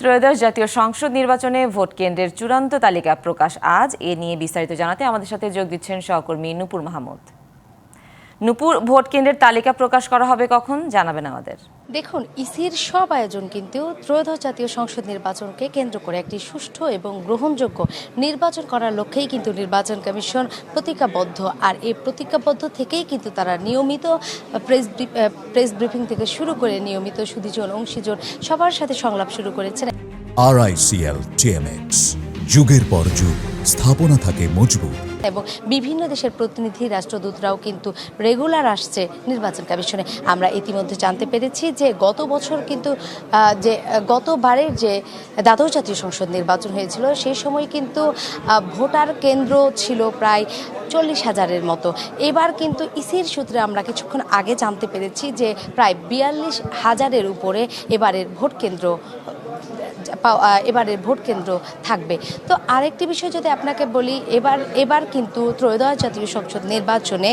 ত্রয়োদশ জাতীয় সংসদ নির্বাচনে ভোট কেন্দ্রের চূড়ান্ত তালিকা প্রকাশ আজ। এ নিয়ে বিস্তারিত জানাতে আমাদের সাথে যোগ দিচ্ছেন সহকর্মী নুপুর মাহমুদ। নুপুর ভোট কেন্দ্রের তালিকা প্রকাশ করা হবে কখন? জানাবেন আমাদের। দেখুন ইসির সব আয়োজন কিন্তু ত্রয়োদশ জাতীয় সংসদ নির্বাচনকে কেন্দ্র করে একটি সুষ্ঠু এবং গ্রহণযোগ্য নির্বাচন করার লক্ষ্যেই কিন্তু নির্বাচন কমিশন প্রতিজ্ঞাবদ্ধ। আর এই প্রতিজ্ঞাবদ্ধ থেকেই কিন্তু তারা নিয়মিত প্রেস ব্রি- প্রেস ব্রিফিং থেকে শুরু করে নিয়মিত সুদীজন অংশীজন সবার সাথে সংলাপ শুরু করেছেন। আরআইসিএল টিএমএক্স যুগের পর যুগ স্থাপনা থাকে মজবুত। এবং বিভিন্ন দেশের প্রতিনিধি রাষ্ট্রদূতরাও কিন্তু রেগুলার আসছে নির্বাচন কমিশনে। আমরা ইতিমধ্যে জানতে পেরেছি যে গত বছর কিন্তু যে, গতবারের যে দ্বাদশ জাতীয় সংসদ নির্বাচন হয়েছিল, সেই সময় কিন্তু ভোটার কেন্দ্র ছিল প্রায় চল্লিশ হাজারের মতো। এবার কিন্তু ইসির সূত্রে আমরা কিছুক্ষণ আগে জানতে পেরেছি যে প্রায় বিয়াল্লিশ হাজারের উপরে এবারের ভোট কেন্দ্র এবারের ভোট কেন্দ্র থাকবে। তো আরেকটি বিষয় যদি আপনাকে বলি, এবার এবার কিন্তু ত্রয়োদশ জাতীয় সংসদ নির্বাচনে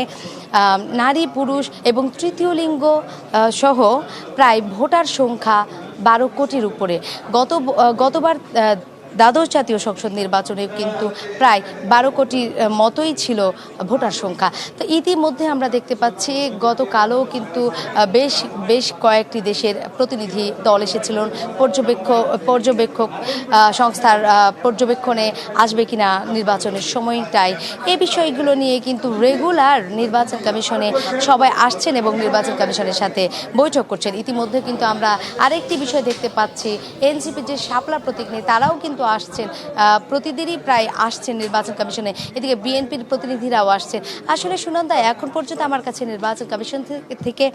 নারী, পুরুষ এবং তৃতীয় লিঙ্গ সহ প্রায় ভোটার সংখ্যা বারো কোটির উপরে। গত গতবার দ্বাদশ জাতীয় সংসদ নির্বাচনে কিন্তু প্রায় বারো কোটির মতোই ছিল ভোটার সংখ্যা। তো ইতিমধ্যে আমরা দেখতে পাচ্ছি গতকালও কিন্তু বেশ বেশ কয়েকটি দেশের প্রতিনিধি দল এসেছিলেন পর্যবেক্ষক পর্যবেক্ষক সংস্থার পর্যবেক্ষণে আসবে কিনা নির্বাচনের সময়টাই। এ বিষয়গুলো নিয়ে কিন্তু রেগুলার নির্বাচন কমিশনে সবাই আসছেন এবং নির্বাচন কমিশনের সাথে বৈঠক করছেন। ইতিমধ্যে কিন্তু আমরা আরেকটি বিষয় দেখতে পাচ্ছি। এনসিপি যে শাপলা প্রতীক নিয়ে, তারাও কিন্তু আসছেন প্রতিদিনই প্রায় আসছেন নির্বাচন কমিশনে। এদিকে বিএনপির প্রতিনিধিরাও আসছেন। আসলে সুনন্দা এখন পর্যন্ত আমার কাছে নির্বাচন কমিশন থেকে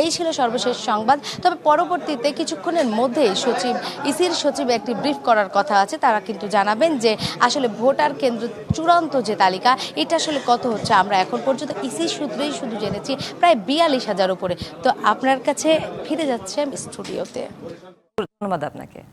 এই ছিল সর্বশেষ সংবাদ। তবে পরবর্তীতে কিছুক্ষণের মধ্যেই সচিব, ইসির সচিব একটি ব্রিফ করার কথা আছে। তারা কিন্তু জানাবেন যে আসলে ভোটার কেন্দ্র চূড়ান্ত যে তালিকা, এটা আসলে কত হচ্ছে? আমরা এখন পর্যন্ত ইসির সূত্রেই শুধু জেনেছি প্রায় বিয়াল্লিশ হাজার উপরে। তো আপনার কাছে ফিরে যাচ্ছে আমি স্টুডিওতে। ধন্যবাদ আপনাকে।